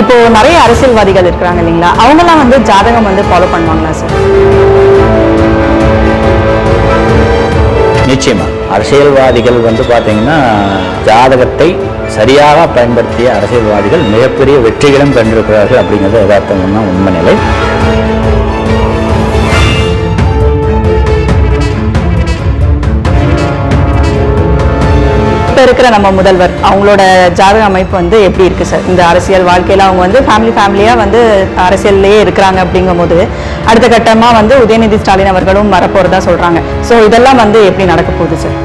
இப்போ நிறைய அரசியல்வாதிகள் இருக்கிறாங்க இல்லைங்களா? அவங்கெல்லாம் வந்து ஜாதகம் வந்து ஃபாலோ பண்ணுவாங்களா சார் நிச்சயமா. அரசியல்வாதிகள் வந்து பார்த்தீங்கன்னா ஜாதகத்தை சரியாக பயன்படுத்திய அரசியல்வாதிகள் மிகப்பெரிய வெற்றிகளும் கண்டிருக்கிறார்கள் அப்படிங்கிறது யதார்த்தம்னா உண்மை நிலை. இருக்கிற நம்ம முதல்வர் அவங்களோட ஜாதக அமைப்பு வந்து எப்படி இருக்கு சார்? இந்த அரசியல் வாழ்க்கையில அவங்க வந்து ஃபேமிலி ஃபேமிலியாக வந்து அரசியல்லையே இருக்கிறாங்க அப்படிங்கும்போது அடுத்த கட்டமா வந்து உதயநிதி ஸ்டாலின் அவர்களும் வரப்போறதா சொல்றாங்க. ஸோ இதெல்லாம் வந்து எப்படி நடக்க போகுது சார்?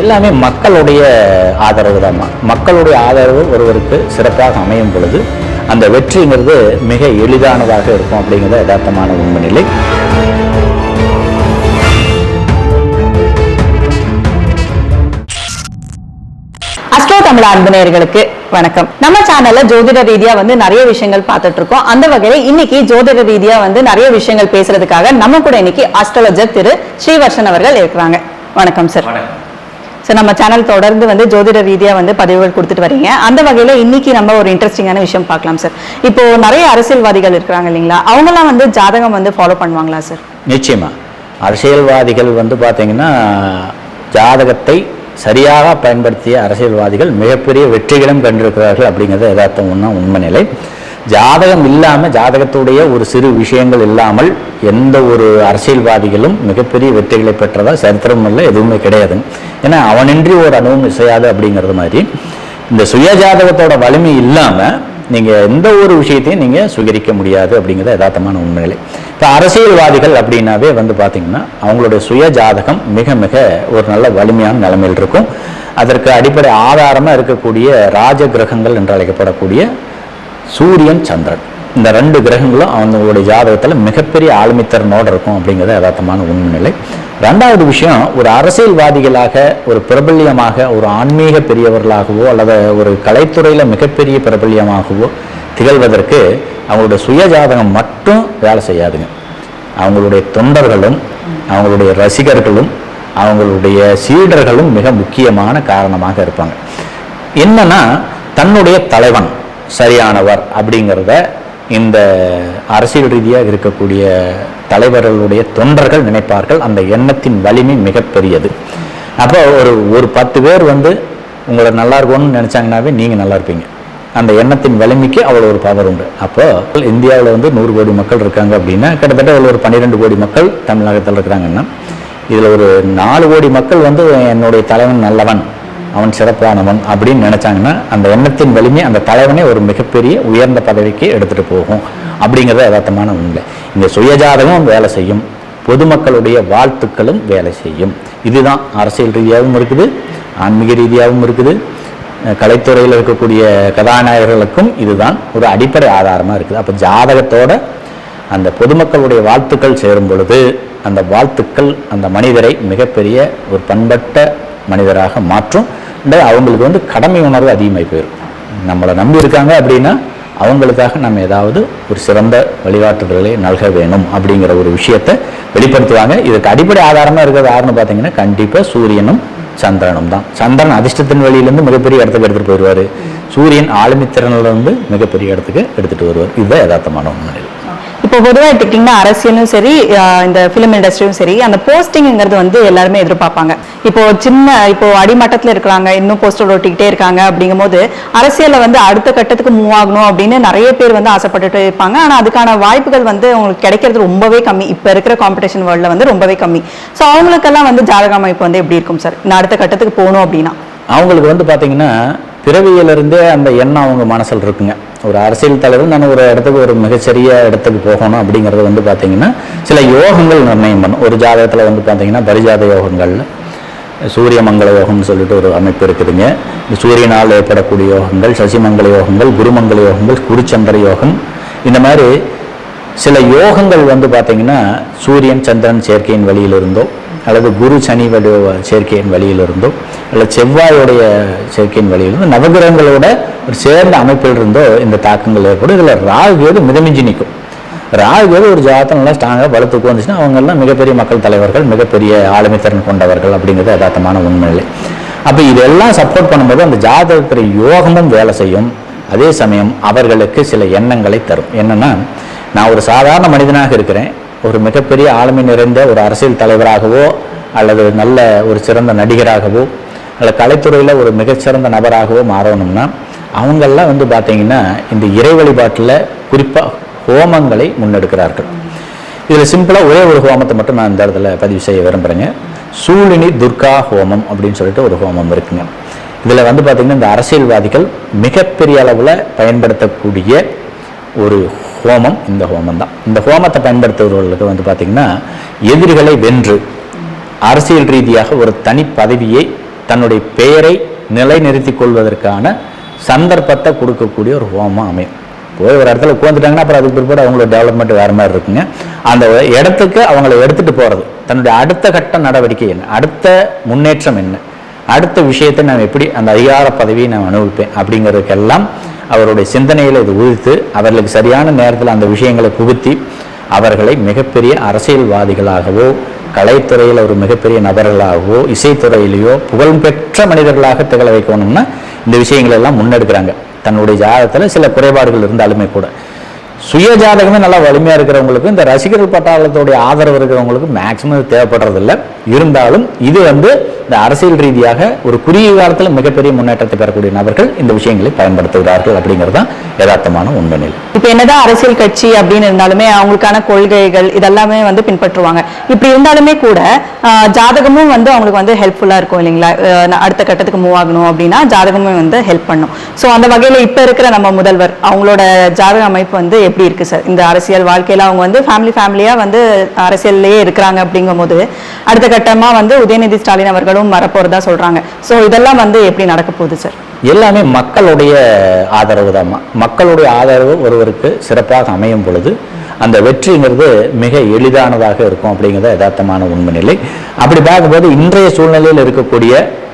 எல்லாமே மக்களுடைய ஆதரவு தான். மக்களுடைய ஆதரவு ஒருவருக்கு சிறப்பாக அமையும் பொழுது அந்த வெற்றிங்கிறது மிக எளிதானதாக இருக்கும் அப்படிங்கிறது யதார்த்தமான உண்மை நிலை அஸ்ட்ரோ தமிழ் அன்பு நேயர்களுக்கு வணக்கம். நம்ம சேனல்ல ஜோதிட ரீதியா வந்து நிறைய விஷயங்கள் பார்த்துட்டு இருக்கோம் அந்த வகையில இன்னைக்கு ஜோதிட ரீதியா வந்து நிறைய விஷயங்கள் பேசுறதுக்காக நம்ம கூட இன்னைக்கு அஸ்ட்ராலஜர் திரு ஸ்ரீவர்ஷன் அவர்கள் இருக்கிறாங்க. வணக்கம் சார் சார் நம்ம சேனல் தொடர்ந்து வந்து ஜோதிட ரீதியாக வந்து பதிவுகள் கொடுத்துட்டு வரீங்க. அந்த வகையில் இன்னைக்கு நம்ம ஒரு இன்ட்ரெஸ்டிங்கான விஷயம் பார்க்கலாம் சார் இப்போ நிறைய அரசியல்வாதிகள் இருக்கிறாங்க இல்லைங்களா? அவங்கெல்லாம் வந்து ஜாதகம் வந்து ஃபாலோ பண்ணுவாங்களா சார் நிச்சயமா. அரசியல்வாதிகள் வந்து பார்த்தீங்கன்னா ஜாதகத்தை சரியாக பயன்படுத்திய அரசியல்வாதிகள் மிகப்பெரிய வெற்றிகளும் கண்டிருக்கிறார்கள் அப்படிங்கிறது யதார்த்தம் ஒன்றா உண்மை நிலை. ஜாதகம் இல்லாமல் ஜாதகத்துடைய ஒரு சிறு விஷயங்கள் இல்லாமல் எந்த ஒரு அரசியல்வாதிகளும் மிகப்பெரிய வெற்றிகளை பெற்றதா சரித்திரம் இல்லை எதுவுமே கிடையாது. ஏன்னா அவனின்றி ஒரு அணுவும் இசையாது அப்படிங்கிறது மாதிரி. இந்த சுயஜாதகத்தோட வலிமை இல்லாமல் நீங்கள் எந்த ஒரு விஷயத்தையும் நீங்கள் சுகரிக்க முடியாது அப்படிங்கிறது யதார்த்தமான உண்மைகளை. இப்போ அரசியல்வாதிகள் அப்படின்னாவே வந்து பார்த்திங்கன்னா அவங்களுடைய சுய ஜாதகம் மிக மிக ஒரு நல்ல வலிமையான நிலைமையில் இருக்கும். அதற்கு அடிப்படை ஆதாரமாக இருக்கக்கூடிய ராஜ கிரகங்கள் என்று அழைக்கப்படக்கூடிய சூரியன் சந்திரன். இந்த ரெண்டு கிரகங்களும் அவங்களுடைய ஜாதகத்தில் மிகப்பெரிய ஆளுமைத்திறனோடு இருக்கும் அப்படிங்கிறது யதார்த்தமான உண்மை நிலை ரெண்டாவது விஷயம் ஒரு அரசியல்வாதிகளாக ஒரு பிரபல்யமாக ஒரு ஆன்மீக பெரியவர்களாகவோ அல்லது ஒரு கலைத்துறையில் மிகப்பெரிய பிரபல்யமாகவோ திகழ்வதற்கு அவங்களுடைய சுய ஜாதகம் மட்டும் வேலை செய்யாதுங்க. அவங்களுடைய தொண்டர்களும் அவங்களுடைய ரசிகர்களும் அவங்களுடைய சீடர்களும் மிக முக்கியமான காரணமாக இருப்பாங்க. என்னன்னா தன்னுடைய தலைவன். சரியானவர் அப்படிங்கிறத இந்த அரசியல் ரீதியாக இருக்கக்கூடிய தலைவர்களுடைய தொண்டர்கள் நினைப்பார்கள். அந்த எண்ணத்தின் வலிமை மிகப்பெரியது. அப்போ ஒரு ஒரு பத்து பேர் வந்து உங்களை நல்லா இருக்கணும்னு நினச்சாங்கன்னாவே நீங்கள் நல்லா இருப்பீங்க. அந்த எண்ணத்தின் வலிமைக்கு அவ்வளோ ஒரு பவர் உண்டு. அப்போ இந்தியாவில் வந்து நூறு கோடி மக்கள் இருக்காங்க அப்படின்னா கிட்டத்தட்ட அதில் ஒரு பன்னிரெண்டு கோடி மக்கள் தமிழகத்தில் இருக்கிறாங்கன்னா இதில் ஒரு நாலு கோடி மக்கள் வந்து என்னுடைய தலைவன் நல்லவன். அவன் சிறப்பானவன் அப்படின்னு நினச்சாங்கன்னா அந்த எண்ணத்தின் வலிமை அந்த தலைவனை ஒரு மிகப்பெரிய உயர்ந்த பதவிக்கு எடுத்துகிட்டு போகும். அப்படிங்கிறது யதார்த்தமான உண்மை. இங்கே சுயஜாதகம் வேலை செய்யும். பொதுமக்களுடைய வாழ்த்துக்களும் வேலை செய்யும். இதுதான் அரசியல் ரீதியாகவும் இருக்குது ஆன்மீக ரீதியாகவும் இருக்குது. கலைத்துறையில் இருக்கக்கூடிய கதாநாயகர்களுக்கும் இதுதான் ஒரு அடிப்படை ஆதாரமாக இருக்குது. அப்போ ஜாதகத்தோட அந்த பொதுமக்களுடைய வாழ்த்துக்கள் சேரும் பொழுது அந்த வாழ்த்துக்கள் அந்த மனிதரை மிகப்பெரிய ஒரு பண்பட்ட மனிதராக மாற்றும். அவங்களுக்கு வந்து கடமை உணர்வு அதிகமாகி போயிடும் நம்மளை நம்பி இருக்காங்க அப்படின்னா அவங்களுக்காக நம்ம ஏதாவது ஒரு சிறந்த வழிகாட்டுதல்களை நல்க வேணும் அப்படிங்கிற ஒரு விஷயத்தை வெளிப்படுத்துவாங்க. இதுக்கு அடிப்படை ஆதாரமாக இருக்கிறது யாருன்னு பார்த்தீங்கன்னா கண்டிப்பாக சூரியனும் சந்திரனும் தான். சந்திரன் அதிர்ஷ்டத்தின் வழியிலேருந்து மிகப்பெரிய இடத்துக்கு எடுத்துகிட்டு போயிடுவார். சூரியன் ஆளுமைத்திறனிலிருந்து மிகப்பெரிய இடத்துக்கு எடுத்துகிட்டு வருவார். இதுதான் யதார்த்தமான உண்மையில் இப்போ பொதுவாக எடுத்துக்கிட்டிங்கன்னா அரசியலும் சரி இந்த ஃபிலிம் இண்டஸ்ட்ரியும் சரி அந்த போஸ்டிங்கிறது வந்து எல்லாருமே எதிர்பார்ப்பாங்க. இப்போ சின்ன இப்போ அடிமட்டத்தில் இருக்கிறாங்க இன்னும் போஸ்டர் ஓட்டிக்கிட்டே இருக்காங்க அப்படிங்கும்போது அரசியலில் வந்து அடுத்த கட்டத்துக்கு மூவ் ஆகணும் அப்படின்னு நிறைய பேர் வந்து ஆசைப்பட்டுட்டு இருப்பாங்க. ஆனால் அதுக்கான வாய்ப்புகள் வந்து அவங்களுக்கு கிடைக்கிறது ரொம்பவே கம்மி. இப்போ இருக்கிற காம்படிஷன் வேர்ல்டில் வந்து ரொம்பவே கம்மி. ஸோ அவங்களுக்கெல்லாம் வந்து ஜாதக அமைப்பு வந்து எப்படி இருக்கும் சார் நான் அடுத்த கட்டத்துக்கு போகணும் அப்படின்னா. அவங்களுக்கு வந்து பார்த்தீங்கன்னா பிறவியிலிருந்தே அந்த எண்ணம் அவங்க மனசில் இருக்குங்க. ஒரு அரசியல் தலைவர் நான் ஒரு இடத்துக்கு ஒரு மிகச்சிறிய இடத்துக்கு போகணும் அப்படிங்கிறது வந்து பார்த்தீங்கன்னா சில யோகங்கள் நிர்ணயம் பண்ணும். ஒரு ஜாதகத்தில் வந்து பார்த்தீங்கன்னா பரிஜாத யோகங்கள்ல சூரிய மங்கள யோகம்னு சொல்லிட்டு ஒரு அமைப்பு இருக்குதுங்க. இந்த சூரியனால் ஏற்படக்கூடிய யோகங்கள் சசிமங்கல யோகங்கள் குருமங்கல யோகங்கள் குருச்சந்திர யோகம் இந்த மாதிரி சில யோகங்கள் வந்து பார்த்தீங்கன்னா சூரியன் சந்திரன் சேர்க்கையின் வழியிலிருந்தோ அல்லது குரு சனி வடிவ சேர்க்கையின் வழியில் இல்லை செவ்வாயுடைய சேர்க்கையின் வழியில் இருந்தோ நவகிரகங்களோட ஒரு சேர்ந்த அமைப்பில் இருந்தோ இந்த தாக்கங்கள் ஏற்படும். இதில் ராகுகேது மிதமிஞ்சி நிற்கும். ராகுகேது ஒரு ஜாதகம் நல்லா ஸ்ட்ராங்காக வளர்த்துக்கு வந்துச்சுன்னா அவங்கெல்லாம் மிகப்பெரிய மக்கள் தலைவர்கள் மிகப்பெரிய ஆளுமை திறன் கொண்டவர்கள் அப்படிங்கிறது யதார்த்தமான உண்மையிலே. அப்போ இதெல்லாம் சப்போர்ட் பண்ணும்போது அந்த ஜாதகத்துறை யோகமும் வேலை செய்யும். அதே சமயம் அவர்களுக்கு சில எண்ணங்களை தரும். என்னென்னா நான் ஒரு சாதாரண மனிதனாக இருக்கிறேன். ஒரு மிகப்பெரிய ஆளுமை நிறைந்த ஒரு அரசியல் தலைவராகவோ அல்லது நல்ல ஒரு சிறந்த நடிகராகவோ அல்ல கலைத்துறையில் ஒரு மிகச்சிறந்த நபராகவோ மாறணும்னா அவங்கெல்லாம் வந்து பார்த்தீங்கன்னா இந்த இறை வழிபாட்டில் குறிப்பாக ஹோமங்களை முன்னெடுக்கிறார்கள். இதில் சிம்பிளாக ஒரே ஒரு ஹோமத்தை மட்டும் நான் இந்த இடத்துல பதிவு செய்ய விரும்புகிறேங்க சூழினி துர்கா ஹோமம் அப்படின்னு சொல்லிட்டு ஒரு ஹோமம் இருக்குங்க. இதில் வந்து பார்த்திங்கன்னா இந்த அரசியல்வாதிகள் மிகப்பெரிய அளவில் பயன்படுத்தக்கூடிய ஒரு ஹோமம் இந்த ஹோமம் தான் இந்த ஹோமத்தை பயன்படுத்துபவர்களுக்கு வந்து பார்த்திங்கன்னா எதிரிகளை வென்று அரசியல் ரீதியாக ஒரு தனி பதவியை தன்னுடைய பெயரை நிலைநிறுத்தி கொள்வதற்கான சந்தர்ப்பத்தை கொடுக்கக்கூடிய ஒரு ஹோமம் அமையும். போய் ஒரு இடத்துல உட்காந்துட்டாங்கன்னா அப்புறம் அதுக்கு பிற்பாடு அவங்களோட டெவலப்மெண்ட் வேறு மாதிரி இருக்குங்க. அந்த இடத்துக்கு அவங்கள எடுத்துகிட்டு போகிறது தன்னுடைய அடுத்த கட்ட நடவடிக்கை என்ன அடுத்த முன்னேற்றம் என்ன அடுத்த விஷயத்தை நான் எப்படி அந்த அதிகார பதவியை நான் அனுபவிப்பேன் அப்படிங்கிறதுக்கெல்லாம் அவருடைய சிந்தனையில் இது உதித்து அவர்களுக்கு சரியான நேரத்தில் அந்த விஷயங்களை புகுத்தி அவர்களை மிகப்பெரிய அரசியல்வாதிகளாகவோ கலைத்துறையில் ஒரு மிகப்பெரிய நபர்களாகவோ இசைத்துறையிலேயோ புகழ்பெற்ற மனிதர்களாக திகழ வைக்கணும்னா இந்த விஷயங்கள் எல்லாம் முன்னெடுக்கிறாங்க. தன்னுடைய ஜாதகத்தில் சில குறைபாடுகள் இருந்தாலுமே கூட. சுய ஜாதகமே நல்லா வலிமையாக இருக்கிறவங்களுக்கு இந்த ரசிகர்கள் பட்டாளத்தோடைய ஆதரவு இருக்கிறவங்களுக்கு மேக்சிமம் தேவைப்படுறதில்ல. இருந்தாலும் இது வந்து இந்த அரசியல் ரீதியாக ஒரு குறுகிய காலத்தில் மிகப்பெரிய முன்னேற்றத்தை பெறக்கூடிய நபர்கள் இந்த விஷயங்களை பயன்படுத்துகிறார்கள் அப்படிங்கிறது தான் யதார்த்தமான உண்மை நிலை இப்ப என்னதான் அரசியல் கட்சி அப்படின்னு இருந்தாலுமே அவங்களுக்கான கொள்கைகள் இதெல்லாமே வந்து பின்பற்றுவாங்க. இப்படி இருந்தாலுமே கூட ஜாதகமும் வந்து அவங்களுக்கு வந்து ஹெல்ப்ஃபுல்லா இருக்கும் இல்லைங்களா? அடுத்த கட்டத்துக்கு மூவ் ஆகணும் அப்படின்னா ஜாதகமே வந்து ஹெல்ப் பண்ணும். ஸோ அந்த வகையில இப்ப இருக்கிற நம்ம முதல்வர் அவங்களோட ஜாதக அமைப்பு வந்து எப்படி இருக்கு சார் இந்த அரசியல் வாழ்க்கையில அவங்க வந்து ஃபேமிலி ஃபேமிலியா வந்து அரசியல்லையே இருக்கிறாங்க அப்படிங்கும்போது அடுத்த கட்டமா வந்து உதயநிதி ஸ்டாலின் அவர்களும் வரப்போறதா சொல்றாங்க. ஸோ இதெல்லாம் வந்து எப்படி நடக்க போகுது சார் எல்லாமே மக்களுடைய ஆதரவு தான். மக்களுடைய ஆதரவு ஒருவருக்கு சிறப்பாக அமையும் பொழுது அந்த வெற்றிங்கிறது மிக எளிதானதாக இருக்கும் அப்படிங்கிறத யதார்த்தமான உண்மை நிலை அப்படி பார்க்கும்போது இன்றைய சூழ்நிலையில் இருக்கக்கூடிய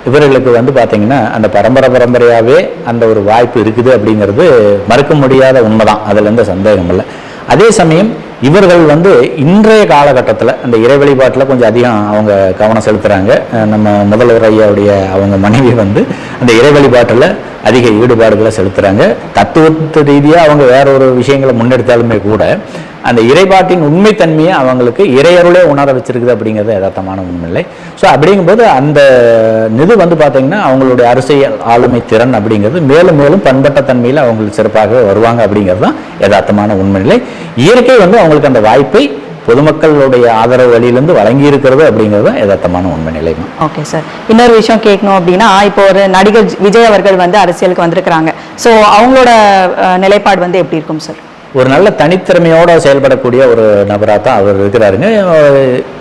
இவர்களுக்கு வந்து பார்த்தீங்கன்னா அந்த பரம்பரை பரம்பரையாகவே அந்த ஒரு வாய்ப்பு இருக்குது அப்படிங்கிறது மறுக்க முடியாத உண்மைதான். அதில் எந்த சந்தேகம் இல்லை. அதே சமயம் இவர்கள் வந்து இன்றைய காலகட்டத்தில் அந்த இறை வழிபாட்டில் கொஞ்சம் அதிகம் அவங்க கவனம் செலுத்துகிறாங்க நம்ம முதல்வர் ஐயாவுடைய அவங்க மனைவி வந்து அந்த இறை வழிபாட்டில் அதிக ஈடுபாடுகளை செலுத்துகிறாங்க தத்துவத்து ரீதியாக அவங்க வேற ஒரு விஷயங்களை முன்னெடுத்தாலுமே கூட அந்த இறைபாட்டின் உண்மைத்தன்மையை அவங்களுக்கு இறையருளே உணர வச்சிருக்குது அப்படிங்கிறது யதார்த்தமான உண்மையில்லை ஸோ அப்படிங்கும்போது அந்த இது வந்து பார்த்தீங்கன்னா அவங்களுடைய அரசியல் ஆளுமை திறன் அப்படிங்கிறது மேலும் மேலும் பண்பட்ட தன்மையில் அவங்களுக்கு சிறப்பாக வருவாங்க அப்படிங்கிறது தான் யதார்த்தமான உண்மையில்லை இயற்கை வந்து அவங்களுக்கு அந்த வாய்ப்பை பொதுமக்களுடைய ஆதரவு வழியிலிருந்து வழங்கி இருக்கிறது அப்படிங்கிறது யதார்த்தமான உண்மை நிலைமை ஓகே சார் இன்னொரு விஷயம் கேட்கணும் அப்படின்னா இப்போ ஒரு நடிகர் விஜய் அவர்கள் வந்து அரசியலுக்கு வந்திருக்கிறாங்க. ஸோ அவங்களோட நிலைப்பாடு வந்து எப்படி இருக்கும் சார் ஒரு நல்ல தனித்திறமையோடு செயல்படக்கூடிய ஒரு நபராக தான் அவர் இருக்கிறாருங்க.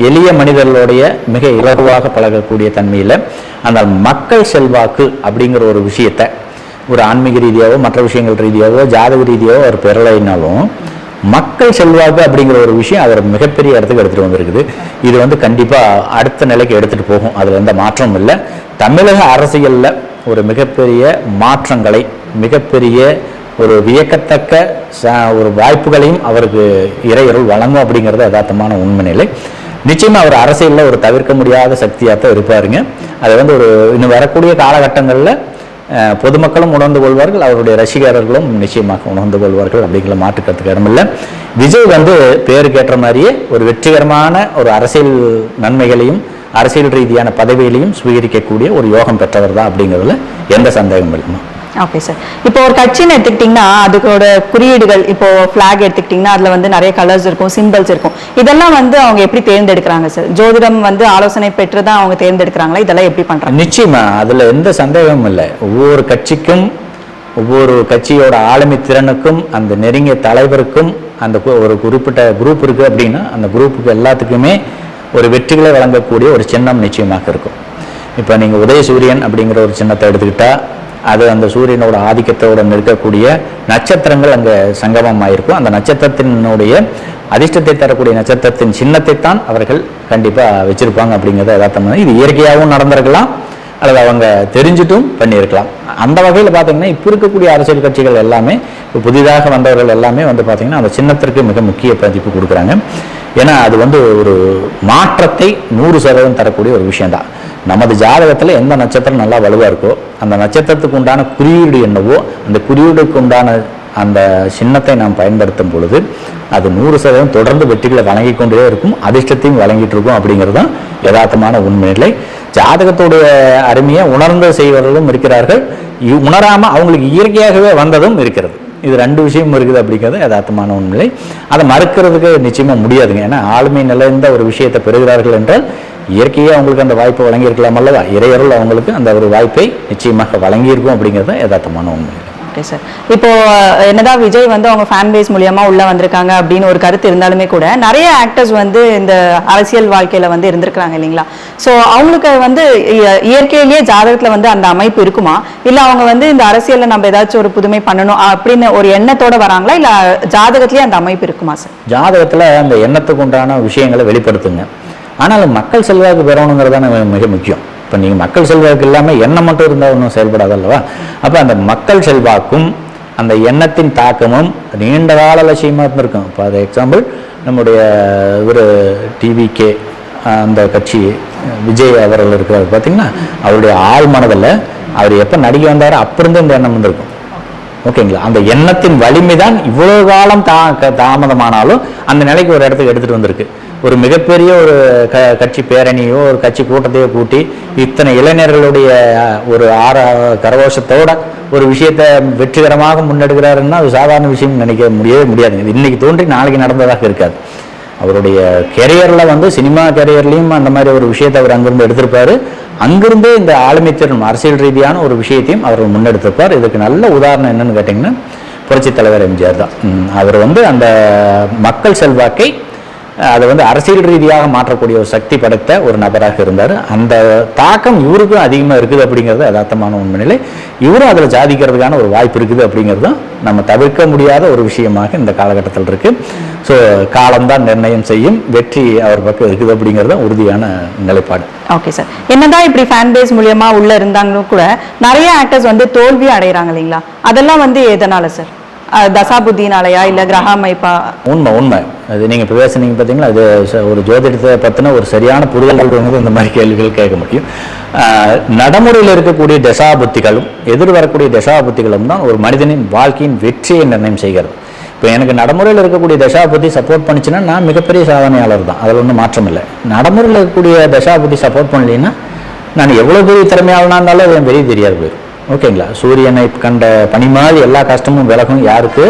எளிய மனிதர்களுடைய மிக இலகுவாக பழகக்கூடிய தன்மையில் அந்த மக்கள் செல்வாக்கு அப்படிங்கிற ஒரு விஷயத்தை ஒரு ஆன்மீக ரீதியாகவோ மற்ற விஷயங்கள் ரீதியாகவோ ஜாதக ரீதியாகவோ அவர் பெறலைனாலும் மக்கள் செல்வாக்கு அப்படிங்கிற ஒரு விஷயம் அவர் மிகப்பெரிய இடத்துக்கு எடுத்துகிட்டு வந்திருக்குது. இது வந்து கண்டிப்பாக அடுத்த நிலைக்கு எடுத்துகிட்டு போகும். அதில் எந்த மாற்றமும் இல்லை. தமிழக அரசியலில் ஒரு மிகப்பெரிய மாற்றங்களை மிகப்பெரிய ஒரு வியக்கத்தக்க ஒரு வாய்ப்புகளையும் அவருக்கு இறையருள் வழங்கும் அப்படிங்கிறது யதார்த்தமான உண்மை நிலை நிச்சயமாக அவர் அரசியலில் ஒரு தவிர்க்க முடியாத சக்தியாக தான் இருப்பாருங்க. அது வந்து ஒரு இன்னும் வரக்கூடிய காலகட்டங்களில் பொதுமக்களும் உணர்ந்து கொள்வார்கள் அவருடைய ரசிகர்களும் நிச்சயமாக உணர்ந்து கொள்வார்கள் அப்படிங்கிற மாற்றுக்கிறதுக்கு இடமில்லை விஜய் வந்து பேருக்கேற்ற மாதிரியே ஒரு வெற்றிகரமான ஒரு அரசியல் நன்மைகளையும் அரசியல் ரீதியான பதவிகளையும் சுவீகரிக்கக்கூடிய ஒரு யோகம் பெற்றவர் தான் அப்படிங்கிறதுல எந்த சந்தேகமும் இல்லைமா ஓகே சார் இப்போ ஒரு கட்சின்னு எடுத்துக்கிட்டிங்கன்னா அதுக்கோட குறியீடுகள் இப்போ ஃப்ளாக் எடுத்துக்கிட்டிங்கன்னா அதில் வந்து நிறைய கலர்ஸ் இருக்கும் சிம்பிள்ஸ் இருக்கும். இதெல்லாம் வந்து அவங்க எப்படி தேர்ந்தெடுக்கிறாங்க சார் ஜோதிடம் வந்து ஆலோசனை பெற்று தான் அவங்க தேர்ந்தெடுக்கிறாங்களா? இதெல்லாம் எப்படி பண்ணுறாங்க நிச்சயமா அதில் எந்த சந்தேகமும் இல்லை. ஒவ்வொரு கட்சிக்கும் ஒவ்வொரு கட்சியோட ஆளுமை திறனுக்கும் அந்த நெருங்கிய தலைவருக்கும் அந்த கு- ஒரு குறிப்பிட்ட குரூப் இருக்குது அப்படின்னா அந்த குரூப்புக்கு எல்லாத்துக்குமே ஒரு வெற்றிகளை வழங்கக்கூடிய ஒரு சின்னம் நிச்சயமாக இருக்கும். இப்போ நீங்கள் உதயசூரியன் அப்படிங்கிற ஒரு சின்னத்தை எடுத்துக்கிட்டால் அது அந்த சூரியனோட ஆதிக்கத்தோட இருக்கக்கூடிய நட்சத்திரங்கள் அங்கே சங்கமமாயிருக்கும். அந்த நட்சத்திரத்தினுடைய அதிர்ஷ்டத்தை தரக்கூடிய நட்சத்திரத்தின் சின்னத்தை தான் அவர்கள் கண்டிப்பாக வச்சிருப்பாங்க அப்படிங்கிறத எதார்த்தம் இது இயற்கையாகவும் நடந்திருக்கலாம் அல்லது அவங்க தெரிஞ்சிட்டும் பண்ணியிருக்கலாம். அந்த வகையில் பார்த்தீங்கன்னா இப்போ இருக்கக்கூடிய அரசியல் கட்சிகள் எல்லாமே இப்போ புதிதாக வந்தவர்கள் எல்லாமே வந்து பார்த்தீங்கன்னா அந்த சின்னத்திற்கு மிக முக்கிய பதிப்பு கொடுக்குறாங்க. ஏன்னா அது வந்து ஒரு மாற்றத்தை நூறு சதவீதம் தரக்கூடிய ஒரு விஷயம்தான். நமது ஜாதகத்தில் எந்த நட்சத்திரம் நல்லா வலுவாக இருக்கோ அந்த நட்சத்திரத்துக்கு உண்டான குறியீடு என்னவோ அந்த குறியீடுக்கு உண்டான அந்த சின்னத்தை நாம் பயன்படுத்தும் பொழுது அது நூறு சதவீதம் தொடர்ந்து வெற்றிகளை வழங்கி கொண்டே இருக்கும் அதிர்ஷ்டத்தையும் வழங்கிட்டு இருக்கும் அப்படிங்கிறது தான் யதார்த்தமான உண்மைநிலை. ஜாதகத்துடைய அருமையை உணர்ந்து செய்வர்களும் இருக்கிறார்கள். இ- அவங்களுக்கு இயற்கையாகவே வந்ததும் இருக்கிறது. இது ரெண்டு விஷயமும் இருக்குது அப்படிங்கிறது யதார்த்தமான உண்மை அதை மறுக்கிறதுக்கு நிச்சயமாக முடியாதுங்க. ஏன்னா ஆளுமை நிலைந்த ஒரு விஷயத்தை பெறுகிறார்கள் என்றால் இயற்கையே அவங்களுக்கு அந்த வாய்ப்பை வழங்கியிருக்கலாம் அல்லவா? இறையருள் அவங்களுக்கு அந்த ஒரு வாய்ப்பை நிச்சயமாக வழங்கியிருக்கும் அப்படிங்கிறது தான் யதார்த்தமான உண்மை. ஓகே சார் இப்போ என்னதான் விஜய் வந்து அவங்க ஃபேன் பேஸ் மூலியமா உள்ள வந்திருக்காங்க அப்படின்னு ஒரு கருத்து இருந்தாலுமே கூட நிறைய ஆக்டர்ஸ் வந்து இந்த அரசியல் வாழ்க்கையில வந்து இருந்திருக்காங்க இல்லைங்களா? ஸோ அவங்களுக்கு வந்து இய- இயற்கையிலேயே ஜாதகத்துல வந்து அந்த அமைப்பு இருக்குமா? இல்ல அவங்க வந்து இந்த அரசியல்ல நம்ம ஏதாச்சும் ஒரு புதுமை பண்ணணும் அப்படின்னு ஒரு எண்ணத்தோட வராங்களா? இல்ல ஜாதகத்திலேயே அந்த அமைப்பு இருக்குமா சார் ஜாதகத்தில் அந்த எண்ணத்துக்கு உண்டான விஷயங்களை வெளிப்படுத்துங்க. ஆனால் மக்கள் செல்வாக்கு பெறணுங்கிறது தானே மிக முக்கியம். இப்போ நீங்கள் மக்கள் செல்வாக்கு இல்லாமல் எண்ணம் மட்டும் இருந்தால் ஒன்றும் செயல்படாது அல்லவா அப்போ அந்த மக்கள் செல்வாக்கும் அந்த எண்ணத்தின் தாக்கமும் நீண்ட கால லட்சியமாக இருந்திருக்கும். இப்போ அது எக்ஸாம்பிள் நம்முடைய ஒரு டிவிகே அந்த கட்சி விஜய் அவர்கள் இருக்கிறார். பார்த்தீங்கன்னா அவருடைய ஆள் மனதில் அவர் எப்போ நடிக்க வந்தாரோ அப்பிருந்து இந்த எண்ணம் வந்திருக்கும். ஓகேங்களா? அந்த எண்ணத்தின் வலிமை தான் இவ்வளோ காலம் தா க- தாமதமானாலும் அந்த நிலைக்கு ஒரு இடத்துக்கு எடுத்துகிட்டு வந்திருக்கு. ஒரு மிகப்பெரிய ஒரு க கட்சி பேரணியோ ஒரு கட்சி கூட்டத்தையோ கூட்டி இத்தனை இளைஞர்களுடைய ஒரு ஆற கரகோஷத்தோட ஒரு விஷயத்தை வெற்றிகரமாக முன்னெடுக்கிறாருன்னா அது சாதாரண விஷயம் நினைக்க முடியவே முடியாதுங்க இன்னைக்கு தோன்றி நாளைக்கு நடந்ததாக இருக்காது. அவருடைய கெரியரில் வந்து சினிமா கெரியர்லையும் அந்த மாதிரி ஒரு விஷயத்தை அவர் அங்கிருந்து எடுத்திருப்பார். அங்கிருந்தே இந்த ஆளுமைத்திறன் அரசியல் ரீதியான ஒரு விஷயத்தையும் அவர் முன்னெடுத்திருப்பார். இதுக்கு நல்ல உதாரணம் என்னன்னு கேட்டிங்கன்னா புரட்சித் தலைவர் எம்ஜிஆர் தான். அவர் வந்து அந்த மக்கள் செல்வாக்கை அதை வந்து அரசியல் ரீதியாக மாற்றக்கூடிய ஒரு சக்தி படைத்த ஒரு நபராக இருந்தார். அந்த தாக்கம் இவருக்கும் அதிகமாக இருக்குது அப்படிங்கிறது யதார்த்தமான உண்மையிலே இவரும் அதில் சாதிக்கிறதுக்கான ஒரு வாய்ப்பு இருக்குது அப்படிங்கிறதும் நம்ம தவிர்க்க முடியாத ஒரு விஷயமாக இந்த காலகட்டத்தில் இருக்குது ஸோ காலம்தான் நிர்ணயம் செய்யும். வெற்றி அவர் பக்கம் இருக்குது அப்படிங்கிறது உறுதியான நிலைப்பாடு. ஓகே சார் என்னதான் இப்படி ஃபேன் பேஸ் மூலியமாக உள்ளே இருந்தாங்களும் கூட நிறைய ஆக்டர்ஸ் வந்து தோல்வி அடைகிறாங்க இல்லைங்களா? அதெல்லாம் வந்து எதனால் சார் தசாபுத்தினாலயா இல்ல கிரக அமைப்பா உண்மை உண்மை. அது நீங்கள் இப்போ பேசுனீங்க பார்த்தீங்களா அது ஒரு ஜோதிடத்தை பற்றின ஒரு சரியான புரிதல் இந்த மாதிரி கேள்விகள் கேட்க முடியும். நடைமுறையில் இருக்கக்கூடிய தசாபுத்திகளும் எதிர் வரக்கூடிய தசாபுத்திகளும் தான் ஒரு மனிதனின் வாழ்க்கையின் வெற்றியை நிர்ணயம் செய்கிறது. இப்போ எனக்கு நடைமுறையில் இருக்கக்கூடிய தசாபுத்தி சப்போர்ட் பண்ணிச்சுன்னா நான் மிகப்பெரிய சாதனையாளர் தான். அதில் ஒன்றும் மாற்றம் இல்லை. நடைமுறையில் இருக்கக்கூடிய தசாபுத்தி சப்போர்ட் பண்ணலைன்னா நான் எவ்வளோ பெரிய திறமையாளனா இருந்தாலும் அது எனக்கு தெரியாது போயிடும் ஓகேங்களா? சூரியனை கண்ட பனி மாதிரி எல்லா கஷ்டமும் விலகும் யாருக்கு?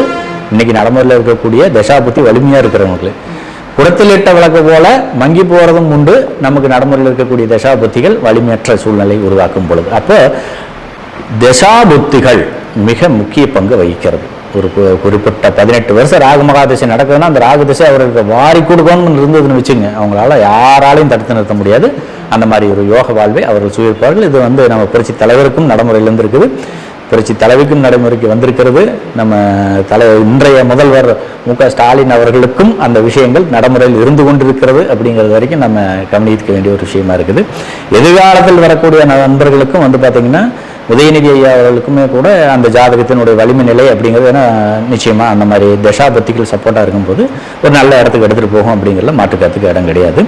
இன்னைக்கு நடைமுறையில் இருக்கக்கூடிய தசாபுத்தி வலிமையாக இருக்கிறவங்களுக்கு. இட்ட விளக்கு போல மங்கி போகிறதும் உண்டு. நமக்கு நடைமுறையில் இருக்கக்கூடிய தசாபுத்திகள் வலிமையற்ற சூழ்நிலை உருவாக்கும் பொழுது. அப்போ தசாபுத்திகள் மிக முக்கிய பங்கு வகிக்கிறது. ஒரு குறிப்பிட்ட பதினெட்டு வருஷம் ராகு மகாதிசை நடக்குதுன்னா அந்த ராகு திசை அவருக்கு வாரி கொடுக்கணும்னு இருந்ததுன்னு வச்சுங்க அவங்களால யாராலையும் தடுத்து நிறுத்த முடியாது. அந்த மாதிரி ஒரு யோக வாழ்வை அவர்கள் சுயிருப்பார்கள் இது வந்து நம்ம புரட்சி தலைவருக்கும் நடைமுறையில் இருந்திருக்குது. புரட்சி தலைவிக்கும் நடைமுறைக்கு வந்திருக்கிறது. நம்ம தலை இன்றைய முதல்வர் மு க ஸ்டாலின் அவர்களுக்கும் அந்த விஷயங்கள் நடைமுறையில் இருந்து கொண்டிருக்கிறது அப்படிங்கிறது வரைக்கும் நம்ம கவனிக்க வேண்டிய ஒரு விஷயமா இருக்குது. எதிர்காலத்தில் வரக்கூடிய நண்பர்களுக்கும் வந்து பார்த்தீங்கன்னா உதயநிதி ஐயா அவர்களுக்குமே கூட அந்த ஜாதகத்தினுடைய வலிமை நிலை அப்படிங்கிறது ஏன்னா நிச்சயமாக அந்த மாதிரி தசாபத்திகள் சப்போர்ட்டாக இருக்கும்போது ஒரு நல்ல இடத்துக்கு எடுத்துகிட்டு போகும் அப்படிங்கிறதுல மாற்றுக்கிறதுக்கு இடம் கிடையாது.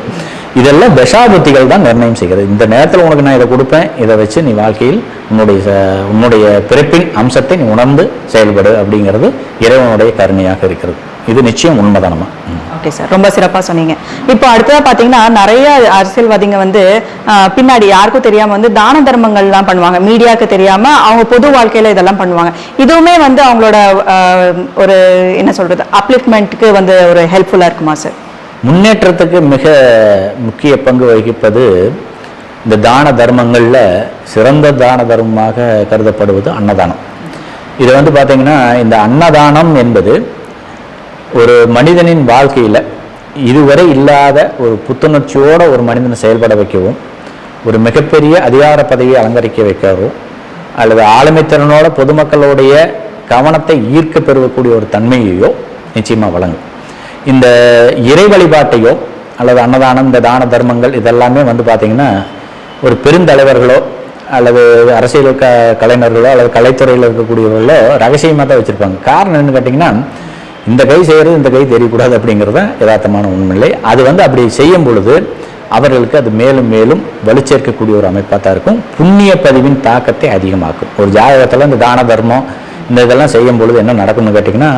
இதெல்லாம் தசாபுத்திகள் தான் நிர்ணயம் செய்கிறது. இந்த நேரத்தில் உனக்கு நான் இதை கொடுப்பேன் இதை வச்சு நீ வாழ்க்கையில் உன்னுடைய உன்னுடைய பிறப்பின் அம்சத்தை நீ உணர்ந்து செயல்படு அப்படிங்கிறது இறைவனுடைய கருணையாக இருக்கிறது. இது நிச்சயம் உண்மைதானமா ஓகே சார் ரொம்ப சிறப்பாக சொன்னீங்க. இப்போ அடுத்ததாக பார்த்தீங்கன்னா நிறைய அரசியல்வாதிங்க வந்து பின்னாடி யாருக்கும் தெரியாமல் வந்து தான தர்மங்கள்லாம் பண்ணுவாங்க. மீடியாவுக்கு தெரியாமல் அவங்க பொது வாழ்க்கையில் இதெல்லாம் பண்ணுவாங்க. இதுவுமே வந்து அவங்களோட ஒரு என்ன சொல்கிறது அப்லிஃப்ட்மெண்ட்டுக்கு வந்து ஒரு ஹெல்ப்ஃபுல்லாக இருக்குமா சார் முன்னேற்றத்துக்கு மிக முக்கிய பங்கு வகிப்பது இந்த தான தர்மங்களில் சிறந்த தான தர்மமாக கருதப்படுவது அன்னதானம். இது வந்து பார்த்தீங்கன்னா இந்த அன்னதானம் என்பது ஒரு மனிதனின் வாழ்க்கையில் இதுவரை இல்லாத ஒரு புத்துணர்ச்சியோடு ஒரு மனிதனை செயல்பட வைக்கவும் ஒரு மிகப்பெரிய அதிகார பதவியை அலங்கரிக்க வைக்கவும் அல்லது ஆளுமைத்திறனோட பொதுமக்களுடைய கவனத்தை ஈர்க்க பெறக்கூடிய ஒரு தன்மையையோ நிச்சயமாக வழங்கும். இந்த இறை வழிபாட்டையோ அல்லது அன்னதானம் இந்த தான தர்மங்கள் இதெல்லாமே வந்து பார்த்திங்கன்னா ஒரு பெருந்தலைவர்களோ அல்லது அரசியல் க கலைஞர்களோ அல்லது கலைத்துறையில் இருக்கக்கூடியவர்களோ ரகசியமாக தான் வச்சுருப்பாங்க. காரணம் என்னன்னு கேட்டிங்கன்னா இந்த கை செய்கிறது இந்த கை தெரியக்கூடாது அப்படிங்கிறது தான் யதார்த்தமான உண்மையில்லை அது வந்து அப்படி செய்யும் பொழுது அவர்களுக்கு அது மேலும் மேலும் வலுச்சேர்க்கக்கூடிய ஒரு அமைப்பாக தான் இருக்கும். புண்ணிய பதிவின் தாக்கத்தை அதிகமாக்கும். ஒரு ஜாதகத்தில் இந்த தான தர்மம் இந்த இதெல்லாம் செய்யும் பொழுது என்ன நடக்கும்னு கேட்டிங்கன்னா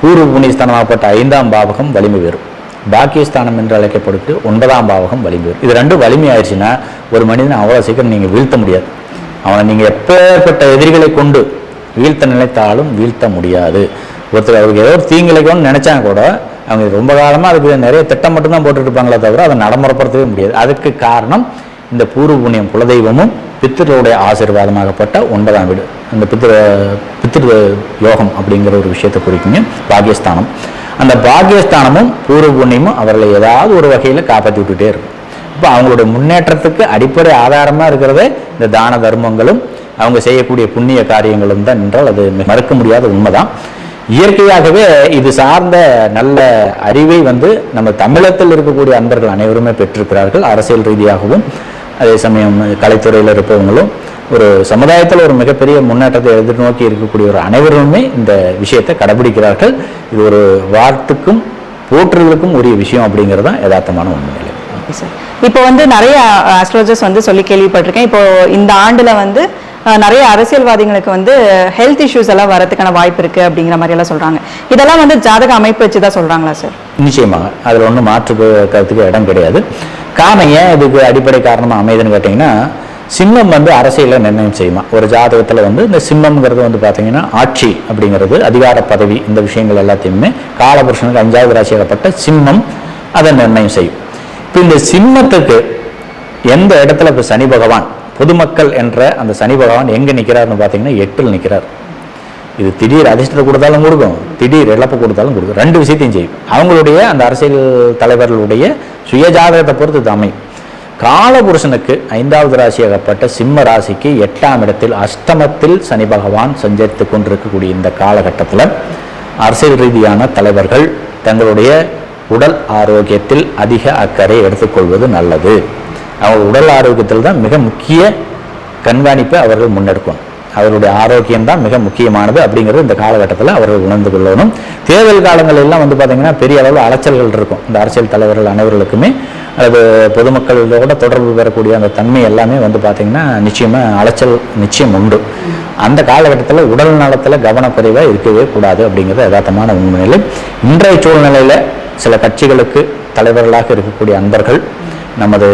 பூர்வ புண்ணியஸ்தானமாகப்பட்ட ஐந்தாம் பாவகம் வலிமை பெறும் பாக்கியஸ்தானம் என்று அழைக்கப்பட்டு ஒன்பதாம் பாவகம் வலிமை பெறும் இது ரெண்டும் வலிமை ஆயிடுச்சுன்னா ஒரு மனிதன் அவ்வளோ சீக்கிரம் நீங்கள் வீழ்த்த முடியாது. அவனை நீங்கள் எப்பேற்பட்ட எதிரிகளை கொண்டு வீழ்த்த நினைத்தாலும் வீழ்த்த முடியாது. ஒருத்தர் அவருக்கு ஏதோ ஒரு தீங்கிழைக்கணும்னு நினைச்சாங்க கூட அவங்க ரொம்ப காலமாக அதுக்கு நிறைய திட்டம் மட்டும்தான் போட்டுட்டு தவிர அதை நடைமுறைப்படுத்தவே முடியாது. அதுக்கு காரணம் இந்த பூர்வ புண்ணியம் குலதெய்வமும் பித்திருடைய ஆசீர்வாதமாகப்பட்ட ஒன்பதாம் வீடு. அந்த பித்திர பித்திரு யோகம் அப்படிங்கிற ஒரு விஷயத்தை குறிக்குங்க. பாகியஸ்தானம். அந்த பாகியஸ்தானமும் பூர்வ புண்ணியமும் அவர்களை ஏதாவது ஒரு வகையில் காப்பாற்றி விட்டுட்டே இருக்கும். இப்போ அவங்களோட முன்னேற்றத்துக்கு அடிப்படை ஆதாரமாக இருக்கிறதே இந்த தான தர்மங்களும் அவங்க செய்யக்கூடிய புண்ணிய காரியங்களும் தான் என்றால் அது மறுக்க முடியாத உண்மைதான். இயற்கையாகவே இது சார்ந்த நல்ல அறிவை வந்து நம்ம தமிழகத்தில் இருக்கக்கூடிய அன்பர்கள் அனைவருமே பெற்றிருக்கிறார்கள். அரசியல் ரீதியாகவும் அதே சமயம் கலைத்துறையில் இருப்பவங்களும் ஒரு சமுதாயத்தில் ஒரு மிகப்பெரிய முன்னேற்றத்தை எதிர்நோக்கி இருக்கக்கூடிய ஒரு அனைவருமே இந்த விஷயத்தை கடைபிடிக்கிறார்கள். இது ஒரு வாழ்த்துக்கும் போற்றுதலுக்கும் உரிய விஷயம் அப்படிங்கிறது தான் யதார்த்தமான உண்மை Okay, sir. இப்போ வந்து நிறைய ஆஸ்ட்ராலஜர்ஸ் வந்து சொல்லி கேள்விப்பட்டிருக்கேன். இப்போ இந்த ஆண்டுல வந்து நிறைய அரசியல்வாதிகளுக்கு வந்து ஹெல்த் இஷ்யூஸ் எல்லாம் வரதுக்கான வாய்ப்பு இருக்கு அப்படிங்கிற மாதிரி எல்லாம் சொல்றாங்க. இதெல்லாம் வந்து ஜாதக அமைப்பு வச்சு தான் சொல்றாங்களா சார் நிச்சயமாக. அதில் ஒன்றும் மாற்று கருத்துக்கு இடம் கிடையாது. காரணம் ஏன் இதுக்கு அடிப்படை காரணமாக அமையுதுன்னு கேட்டிங்கன்னா சிம்மம் வந்து அரசியலை நிர்ணயம் செய்யுமா? ஒரு ஜாதகத்தில் வந்து இந்த சிம்மம்ங்கிறது வந்து பார்த்தீங்கன்னா ஆட்சி அப்படிங்கிறது அதிகார பதவி இந்த விஷயங்கள் எல்லாத்தையுமே காலபுருஷனுக்கு அஞ்சாவது ராசியாகப்பட்ட சிம்மம் அதை நிர்ணயம் செய்யும். இப்போ இந்த சிம்மத்துக்கு எந்த இடத்துல இப்போ சனி பகவான் பொதுமக்கள் என்ற அந்த சனி பகவான் எங்கே நிற்கிறாருன்னு பார்த்தீங்கன்னா எட்டில் நிற்கிறார் இது திடீர் அதிர்ஷ்டத்தை கொடுத்தாலும் கொடுக்கும் திடீர் இழப்பு கொடுத்தாலும் கொடுக்கும். ரெண்டு விஷயத்தையும் செய்யும். அவங்களுடைய அந்த அரசியல் தலைவர்களுடைய சுயஜாதகத்தை பொறுத்து இது அமையும். காலபுருஷனுக்கு ஐந்தாவது ராசியாகப்பட்ட சிம்ம ராசிக்கு எட்டாம் இடத்தில் அஷ்டமத்தில் சனி பகவான் சஞ்சரித்து கொண்டிருக்கக்கூடிய இந்த காலகட்டத்தில் அரசியல் ரீதியான தலைவர்கள் தங்களுடைய உடல் ஆரோக்கியத்தில் அதிக அக்கறை எடுத்துக்கொள்வது நல்லது. அவங்க உடல் ஆரோக்கியத்தில் தான் மிக முக்கிய கண்காணிப்பை அவர்கள் முன்னெடுக்கணும். அவருடைய ஆரோக்கியம் தான் மிக முக்கியமானது அப்படிங்கிறது இந்த காலகட்டத்தில் அவர்கள் உணர்ந்து கொள்ளணும். தேர்தல் காலங்கள் எல்லாம் வந்து பார்த்திங்கன்னா பெரிய அளவில் அலைச்சல்கள் இருக்கும். இந்த அரசியல் தலைவர்கள் அனைவர்களுக்குமே அல்லது பொதுமக்களோட தொடர்பு பெறக்கூடிய அந்த தன்மை எல்லாமே வந்து பார்த்திங்கன்னா நிச்சயமாக அலைச்சல் நிச்சயம் உண்டு. அந்த காலகட்டத்தில் உடல் நலத்தில் கவனக்குறைவாக இருக்கவே கூடாது அப்படிங்கிறது யதார்த்தமான உண்மைநிலை. இன்றைய சூழ்நிலையில் சில கட்சிகளுக்கு தலைவர்களாக இருக்கக்கூடிய அன்பர்கள் நமது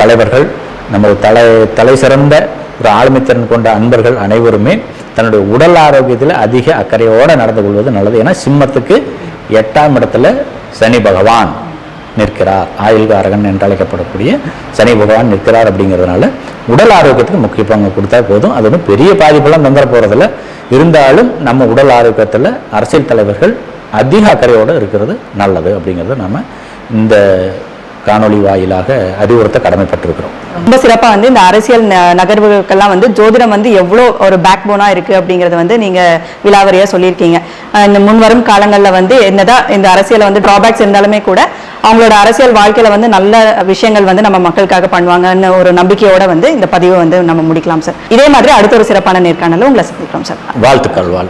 தலைவர்கள் நமது தலை தலை சிறந்த ஒரு ஆளுமைத்திறன் கொண்ட அன்பர்கள் அனைவருமே தன்னுடைய உடல் ஆரோக்கியத்தில் அதிக அக்கறையோடு நடந்து கொள்வது நல்லது. ஏன்னா சிம்மத்துக்கு எட்டாம் இடத்துல சனி பகவான் நிற்கிறார். ஆயுள்காரகன் என்று அழைக்கப்படக்கூடிய சனி பகவான் நிற்கிறார் அப்படிங்கிறதுனால உடல் ஆரோக்கியத்துக்கு முக்கிய பங்கு கொடுத்தா போதும். அது ஒன்றும் பெரிய பாதிப்பெல்லாம் தந்துட போகிறதில்ல இருந்தாலும் நம்ம உடல் ஆரோக்கியத்தில் அரசியல் தலைவர்கள் அதிக அக்கறையோடு இருக்கிறது நல்லது அப்படிங்கிறத நம்ம இந்த காணொளி வாயிலாக அறிவுறுத்த கடமைப்பட்டிருக்கிறோம். ரொம்ப சிறப்பா வந்து இந்த அரசியல் நகர்வுகளுக்கெல்லாம் வந்து ஜோதிடம் வந்து எவ்வளோ ஒரு பேக் போனா இருக்கு அப்படிங்கறத வந்து நீங்க விலாவரியா சொல்லியிருக்கீங்க. இந்த முன்வரும் காலங்கள்ல வந்து என்னதான் இந்த அரசியல வந்து டிராபேக்ஸ் இருந்தாலுமே கூட அவங்களோட அரசியல் வாழ்க்கையில வந்து நல்ல விஷயங்கள் வந்து நம்ம மக்களுக்காக பண்ணுவாங்கன்னு ஒரு நம்பிக்கையோட வந்து இந்த பதிவை வந்து நம்ம முடிக்கலாம் சார். இதே மாதிரி அடுத்த ஒரு சிறப்பான நேர்காணல உங்களை சந்திக்கிறோம் சார். வாழ்த்துக்கள் வாழ்த்து.